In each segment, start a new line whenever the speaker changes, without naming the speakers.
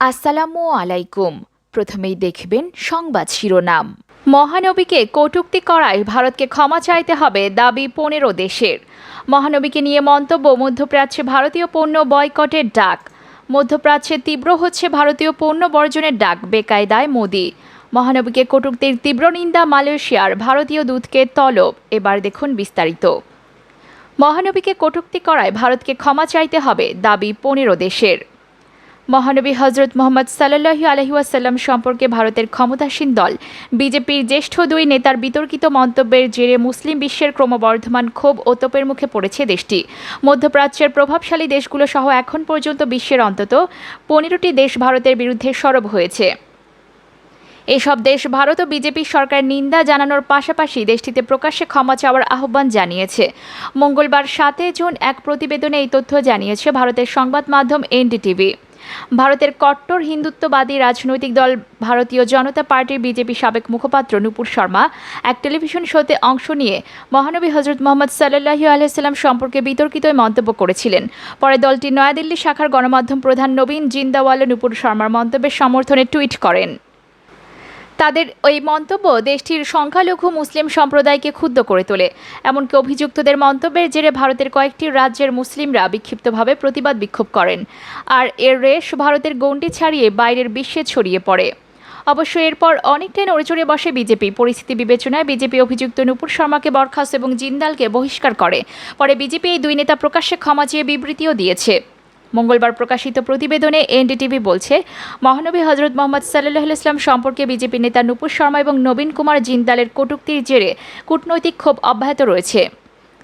আসসালামু আলাইকুম। প্রথমেই দেখবেন সংবাদ শিরোনাম। মহানবীকে কটূক্তি করায় ভারতকে ক্ষমা চাইতে হবে দাবি পনেরো দেশের। মহানবীকে নিয়ে মন্তব্য, মধ্যপ্রাচ্যে ভারতীয় পণ্য বয়কটের ডাক। মধ্যপ্রাচ্যে তীব্র হচ্ছে ভারতীয় পণ্য বর্জনের ডাক, বেকায়দায় মোদি। মহানবীকে কটূক্তির তীব্র নিন্দা মালয়েশিয়ার ভারতীয় দূতকে তলব, এবার দেখুন বিস্তারিত। মহানবীকে কটূক্তি করায় ভারতকে ক্ষমা চাইতে হবে দাবি পনেরো দেশের। মহানবী হজরত মোহাম্মদ সাল্লাহি আলহিউসাল্লাম সম্পর্কে ভারতের ক্ষমতাসীন দল। বিজেপির জ্যেষ্ঠ দুই নেতার বিতর্কিত মন্তব্যের জেরে মুসলিম বিশ্বের ক্রমবর্ধমান ক্ষোভ ও তোপের মুখে পড়েছে দেশটি। মধ্যপ্রাচ্যের প্রভাবশালী দেশগুলো সহ এখন পর্যন্ত বিশ্বের অন্তত পনেরোটি দেশ ভারতের বিরুদ্ধে সরব হয়েছে। এসব দেশ ভারত ও বিজেপি সরকার নিন্দা জানানোর পাশাপাশি দেশটিতে প্রকাশ্যে ক্ষমা চাওয়ার আহ্বান জানিয়েছে। মঙ্গলবার সাতই জুন এক প্রতিবেদনে এই তথ্য জানিয়েছে ভারতের সংবাদ মাধ্যম এনডিটিভি। ভারতের কট্টর হিন্দুত্ববাদী রাজনৈতিক দল ভারতীয় জনতা পার্টির বিজেপি সাবেক মুখপাত্র নুপুর শর্মা এক টেলিভিশন শোতে অংশ নিয়ে মহানবী হজরত মোহাম্মদ সাল্লাহি আলহিসাল্লাম সম্পর্কে বিতর্কিত মন্তব্য করেছিলেন। পরে দলটি নয়াদিল্লি শাখার গণমাধ্যম প্রধান নবীন জিন্দাওয়ালা নুপুর শর্মার মন্তব্যের সমর্থনে টুইট করেন। তাদের ওই মন্তব্য দেশটির সংখ্যালঘু মুসলিম সম্প্রদায়কে ক্ষুব্ধ করে তোলে। এমনকি অভিযুক্তদের মন্তব্যের জেরে ভারতের কয়েকটি রাজ্যের মুসলিমরা বিক্ষিপ্তভাবে প্রতিবাদ বিক্ষোভ করেন। আর এর রেশ ভারতের গণ্ডি ছাড়িয়ে বাইরের বিশ্বে ছড়িয়ে পড়ে। অবশ্য এরপর অনেকটাই নড়েচড়ে বসে বিজেপি। পরিস্থিতি বিবেচনায় বিজেপি অভিযুক্ত নুপুর শর্মাকে বরখাস্ত এবং জিন্দালকে বহিষ্কার করে। পরে বিজেপি এই দুই নেতা প্রকাশ্যে ক্ষমা চেয়ে বিবৃতিও দিয়েছে। মঙ্গলবার প্রকাশিত প্রতিবেদনে এনডিটিভি বলছে, মহানবী হজরত মোহাম্মদ সাল্লাহ ইসলাম সম্পর্কে বিজেপি নেতা নুপুর শর্মা এবং নবীন কুমার জিন্দালের কটূক্তির জেরে কূটনৈতিক ক্ষোভ অব্যাহত রয়েছে।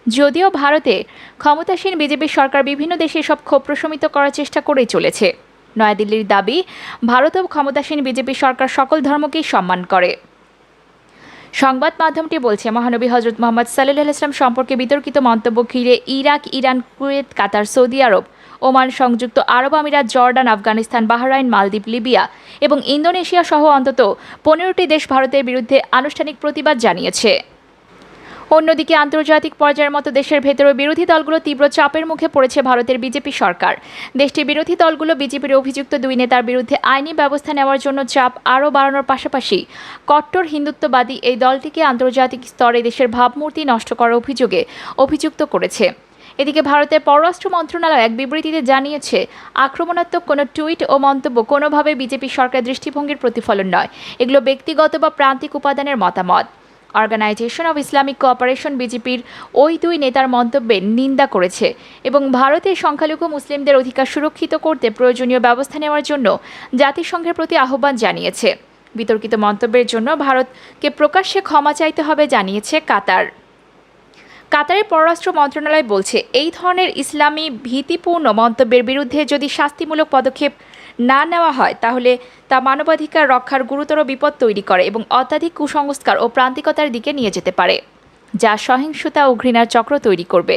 যদিও ভারতে ক্ষমতাসীন বিজেপি সরকার বিভিন্ন দেশে সব ক্ষোভ প্রশমিত করার চেষ্টা করেই চলেছে। নয়াদিল্লির দাবি, ভারতেও ক্ষমতাসীন বিজেপি সরকার সকল ধর্মকেই সম্মান করে। সংবাদ মাধ্যমটি বলছে, মহানবী হজরত মোহাম্মদ সাল্লাহ ইসলাম সম্পর্কে বিতর্কিত মন্তব্য ঘিরে Iraq, Iran, Kuwait, Qatar, Saudi Arab Oman সংযুক্ত আরব আমিরাত, জর্ডান, আফগানিস্তান, বাহরাইন, মালদ্বীপ, লিবিয়া এবং ইন্দোনেশিয়া সহ অন্তত পনেরোটি দেশ ভারতের বিরুদ্ধে আনুষ্ঠানিক প্রতিবাদ জানিয়েছে। অন্যদিকে আন্তর্জাতিক পর্যায়ের মতো দেশের ভেতরে বিরোধী দলগুলো তীব্র চাপের মুখে পড়েছে ভারতের বিজেপি সরকার। দেশটির বিরোধী দলগুলো বিজেপির অভিযুক্ত দুই নেতার বিরুদ্ধে আইনি ব্যবস্থা নেওয়ার জন্য চাপ আরও বাড়ানোর পাশাপাশি কট্টর হিন্দুত্ববাদী এই দলটিকে আন্তর্জাতিক স্তরে দেশের ভাবমূর্তি নষ্ট করার অভিযোগে অভিযুক্ত করেছে। এদিকে ভারতের পররাষ্ট্র মন্ত্রণালয় এক বিবৃতিতে জানিয়েছে, আক্রমণাত্মক কোনো টুইট ও মন্তব্য কোনোভাবে বিজেপি সরকার দৃষ্টিভঙ্গির প্রতিফলন নয়। এগুলো ব্যক্তিগত বা প্রান্তিক উপাদানের মতামত। অর্গানাইজেশন অব ইসলামিক কোঅপারেশন বিজেপির ওই দুই নেতার মন্তব্যে নিন্দা করেছে এবং ভারতের সংখ্যালঘু মুসলিমদের অধিকার সুরক্ষিত করতে প্রয়োজনীয় ব্যবস্থা নেওয়ার জন্য জাতিসংঘের প্রতি আহ্বান জানিয়েছে। বিতর্কিত মন্তব্যের জন্য ভারতকে প্রকাশ্যে ক্ষমা চাইতে হবে জানিয়েছে কাতার। কাতারের পররাষ্ট্র মন্ত্রণালয় বলছে, এই ধরনের ইসলামী ভীতিপূর্ণ মন্তব্যের বিরুদ্ধে যদি শাস্তিমূলক পদক্ষেপ না নেওয়া হয়, তাহলে তা মানবাধিকার রক্ষার গুরুতর বিপদ তৈরি করে এবং অত্যাধিক কুসংস্কার ও প্রান্তিকতার দিকে নিয়ে যেতে পারে, যা সহিংসতা ও ঘৃণার চক্র তৈরি করবে।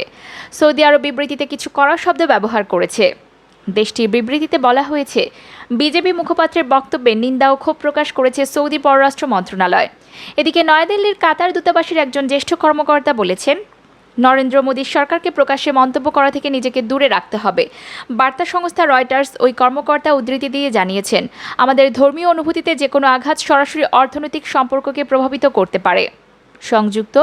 সৌদি আরব বিবৃতিতে কিছু কড়া শব্দ ব্যবহার করেছে। দেশটির বিবৃতিতে বলা হয়েছে, বিজেপি মুখপাত্রের বক্তব্যে নিন্দা ও ক্ষোভ প্রকাশ করেছে সৌদি পররাষ্ট্র মন্ত্রণালয়। এদিকে নয়াদিল্লির কাতার দূতাবাসের একজন জ্যেষ্ঠ কর্মকর্তা বলেছেন নরেন্দ্র মোদীর সরকারকে প্রকাশ্যে মন্তব্য করা থেকে নিজেকে দূরে রাখতে হবে। বার্তা সংস্থা রয়টার্স ওই কর্মকর্তা উদ্ধৃতি দিয়ে জানিয়েছেন, আমাদের ধর্মীয় অনুভূতিতে যে কোনো আঘাত সরাসরি অর্থনৈতিক সম্পর্ককে প্রভাবিত করতে পারে। সংযুক্ত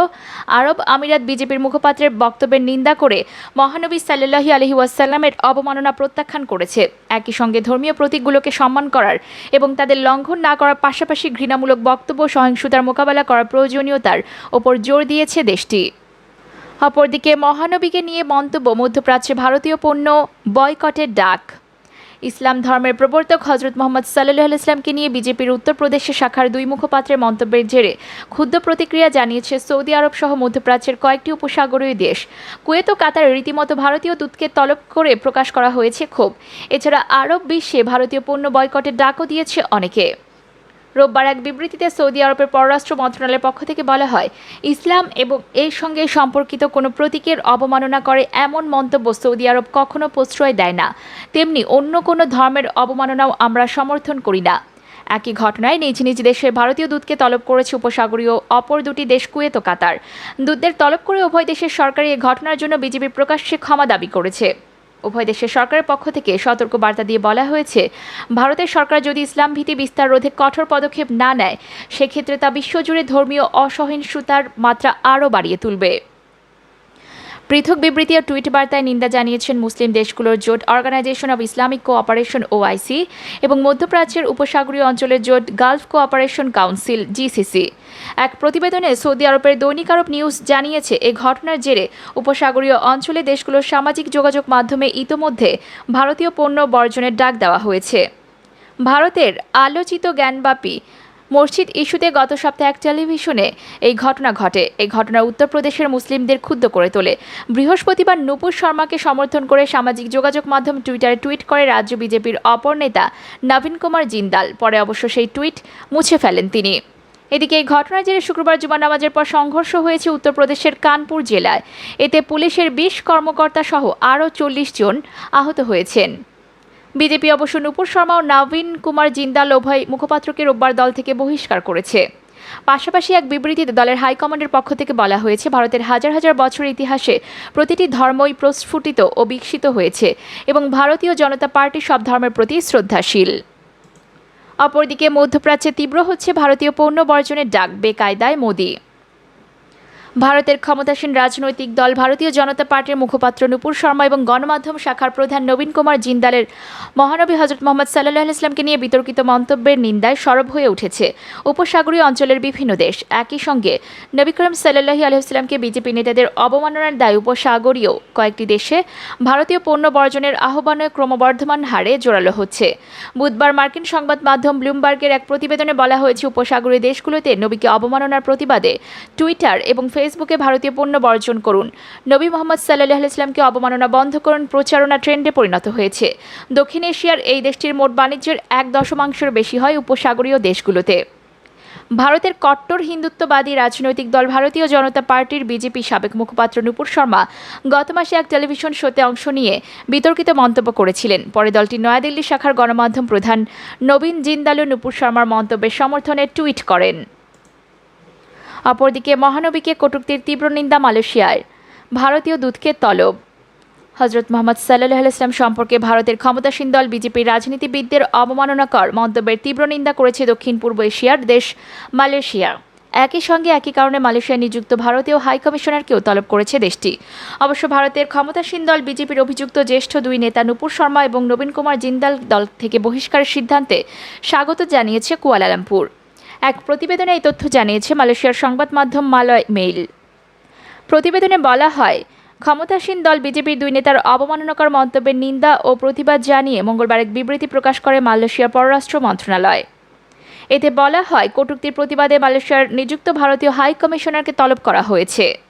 আরব আমিরাত বিজেপির মুখপাত্রের বক্তব্যের নিন্দা করে মহানবী সাল্লাহি আলহি ওয়াসাল্লামের অবমাননা প্রত্যাখ্যান করেছে। একই সঙ্গে ধর্মীয় প্রতীকগুলোকে সম্মান করার এবং তাদের লঙ্ঘন না করার পাশাপাশি ঘৃণামূলক বক্তব্য সহিংসতার মোকাবেলা করার প্রয়োজনীয়তার ওপর জোর দিয়েছে দেশটি। অপরদিকে মহানবীকে নিয়ে মন্তব্য মধ্যপ্রাচ্যে ভারতীয় পণ্য বয়কটের ডাক। ইসলাম ধর্মের প্রবর্তক হজরত মোহাম্মদ সাল্লাহ ইসলামকে নিয়ে বিজেপির উত্তরপ্রদেশে শাখার দুই মুখপাত্রের মন্তব্যের জেরে ক্ষুদ্র প্রতিক্রিয়া জানিয়েছে সৌদি আরব সহ মধ্যপ্রাচ্যের কয়েকটি উপসাগরীয় দেশ। কুয়েত ও কাতার রীতিমতো ভারতীয় দূতকে তলব করে প্রকাশ করা হয়েছে ক্ষোভ। এছাড়া আরব বিশ্বে ভারতীয় পণ্য বয়কটের ডাকও দিয়েছে অনেকে। রোববার এক বিবৃতিতে সৌদি আরবের পররাষ্ট্র মন্ত্রণালয়ের পক্ষ থেকে বলা হয়, ইসলাম এবং এর সঙ্গে সম্পর্কিত কোনো প্রতীকের অবমাননা করে এমন মন্তব্য সৌদি আরব কখনো প্রশ্রয় দেয় না। তেমনি অন্য কোনো ধর্মের অবমাননাও আমরা সমর্থন করি না। একই ঘটনায় নিজ নিজ দেশের ভারতীয় দূতকে তলব করেছে উপসাগরীয় অপর দুটি দেশ কুয়েত কাতার। দূতদের তলব করে উভয় দেশের সরকারি এ ঘটনার জন্য বিজেপি প্রকাশ্যে ক্ষমা দাবি করেছে। উভয় দেশের সরকারের পক্ষ থেকে সতর্ক বার্তা দিয়ে বলা হয়েছে, ভারতের সরকার যদি ইসলাম ভীতি বিস্তার রোধে কঠোর পদক্ষেপ না নেয়, সেক্ষেত্রে তা বিশ্বজুড়ে ধর্মীয় অসহিষ্ণুতার মাত্রা আরও বাড়িয়ে তুলবে। পৃথক বিবৃতি ও টুইট বার্তায় নিন্দা জানিয়েছেন মুসলিম দেশগুলোর জোট organization of Islamic cooperation OIC এবং মধ্যপ্রাচ্যের উপসাগরীয় অঞ্চলের জোট গালফ কোঅপারেশন কাউন্সিল, জিসিসি। এক প্রতিবেদনে সৌদি আরবের দৈনিক আরব নিউজ জানিয়েছে, এ ঘটনার জেরে উপসাগরীয় অঞ্চলে দেশগুলোর সামাজিক যোগাযোগ মাধ্যমে ইতোমধ্যে ভারতীয় পণ্য বর্জনের ডাক দেওয়া হয়েছে। ভারতের আলোচিত জ্ঞানব্যাপী মসজিদ ইস্যুতে গত সপ্তাহে এক টেলিভিশনে এই ঘটনা ঘটে। এই ঘটনা উত্তরপ্রদেশের মুসলিমদের ক্ষুব্ধ করে তোলে। বৃহস্পতিবার নুপুর শর্মাকে সমর্থন করে সামাজিক যোগাযোগ মাধ্যম টুইটারে টুইট করে রাজ্য বিজেপির অপর নেতা নবীন কুমার জিন্দাল। পরে অবশ্য সেই টুইট মুছে ফেলেন তিনি। এদিকে এই ঘটনার জেরে শুক্রবার জুমা নামাজের পর সংঘর্ষ হয়েছে উত্তরপ্রদেশের কানপুর জেলায়। এতে পুলিশের বিশ কর্মকর্তা সহ আরও চল্লিশ জন আহত হয়েছেন। বিজেপি অবশ্য নুপুর শর্মা ও নবীন কুমার জিন্দাল উভয় মুখপাত্রকে রোববার দল থেকে বহিষ্কার করেছে। পাশাপাশি এক বিবৃতিতে দলের হাইকমান্ডের পক্ষ থেকে বলা হয়েছে, ভারতের হাজার হাজার বছরের ইতিহাসে প্রতিটি ধর্মই প্রস্ফুটিত ও বিকশিত হয়েছে এবং ভারতীয় জনতা পার্টি সব ধর্মের প্রতি শ্রদ্ধাশীল। অপরদিকে মধ্যপ্রাচ্যে তীব্র হচ্ছে ভারতীয় পণ্য বর্জনের ডাক, বেকায়দায় মোদী। ভারতের ক্ষমতাসীন রাজনৈতিক দল ভারতীয় জনতা পার্টির মুখপাত্র নুপুর শর্মা এবং গণমাধ্যম শাখার প্রধান নবীন কুমার জিন্দালের মহানবী হজরত মোহাম্মদ সাল্লাহ ইসলামকে নিয়ে বিতর্কিত মন্তব্যের নিন্দায় সরব হয়ে উঠেছে উপসাগরীয় অঞ্চলের বিভিন্ন দেশ। একই সঙ্গে নবী করিম সাল্লাহি আলহিহাস্লামকে বিজেপি নেতাদের অবমাননার দায় উপসাগরীয় কয়েকটি দেশে ভারতীয় পণ্য বর্জনের আহ্বানে ক্রমবর্ধমান হারে জোরালো হচ্ছে। বুধবার মার্কিন সংবাদ মাধ্যম ব্লুমবার্গের এক প্রতিবেদনে বলা হয়েছে, উপসাগরীয় দেশগুলোতে নবীকে অবমাননার প্রতিবাদে টুইটার এবং ফেসবুকে ভারতীয় পণ্য বর্জন করুন। নবী মোহাম্মদ সাল্লাহ ইসলামকে অবমাননা বন্ধ করুন, প্রচারণা ট্রেন্ডে পরিণত হয়েছে। দক্ষিণ এশিয়ার এই দেশটির মোট বাণিজ্যের এক দশমাংশের বেশি হয় উপসাগরীয় দেশগুলোতে। ভারতের কট্টর হিন্দুত্ববাদী রাজনৈতিক দল ভারতীয় জনতা পার্টির বিজেপি সাবেক মুখপাত্র নুপুর শর্মা গত মাসে এক টেলিভিশন শোতে অংশ নিয়ে বিতর্কিত মন্তব্য করেছিলেন। পরে দলটি নয়াদিল্লি শাখার গণমাধ্যম প্রধান নবীন জিন্দালু নুপুর শর্মার মন্তব্যের সমর্থনে টুইট করেন। অপরদিকে মহানবীকে কটূক্তির তীব্র নিন্দা মালয়েশিয়ায়। ভারতীয় দূতকে তলব। হজরত মোহাম্মদ সাল্লাহ ইসলাম সম্পর্কে ভারতের ক্ষমতাসীন দল বিজেপির রাজনীতিবিদদের অবমাননাকর মন্তব্যের তীব্র নিন্দা করেছে দক্ষিণ পূর্ব এশিয়ার দেশ মালয়েশিয়া। একই সঙ্গে একই কারণে মালয়েশিয়ায় নিযুক্ত ভারতীয় হাইকমিশনারকেও তলব করেছে দেশটি। অবশ্য ভারতের ক্ষমতাসীন দল বিজেপির অভিযুক্ত জ্যেষ্ঠ দুই নেতা নুপুর শর্মা এবং নবীন কুমার জিন্দাল দল থেকে বহিষ্কারের সিদ্ধান্তে স্বাগত জানিয়েছে কুয়ালালামপুর। এক প্রতিবেদনে এই তথ্য জানিয়েছে মালয়েশিয়ার সংবাদ মাধ্যম মালয় মেইল। প্রতিবেদনে বলা হয়, ক্ষমতাসীন দল বিজেপির দুই নেতার অবমাননাকর মন্তব্যের নিন্দা ও প্রতিবাদ জানিয়ে মঙ্গলবার এক বিবৃতি প্রকাশ করে মালয়েশিয়ার পররাষ্ট্র মন্ত্রণালয়। এতে বলা হয়, কটুক্তির প্রতিবাদে মালয়েশিয়ার নিযুক্ত ভারতীয় হাই কমিশনারকে তলব করা হয়েছে।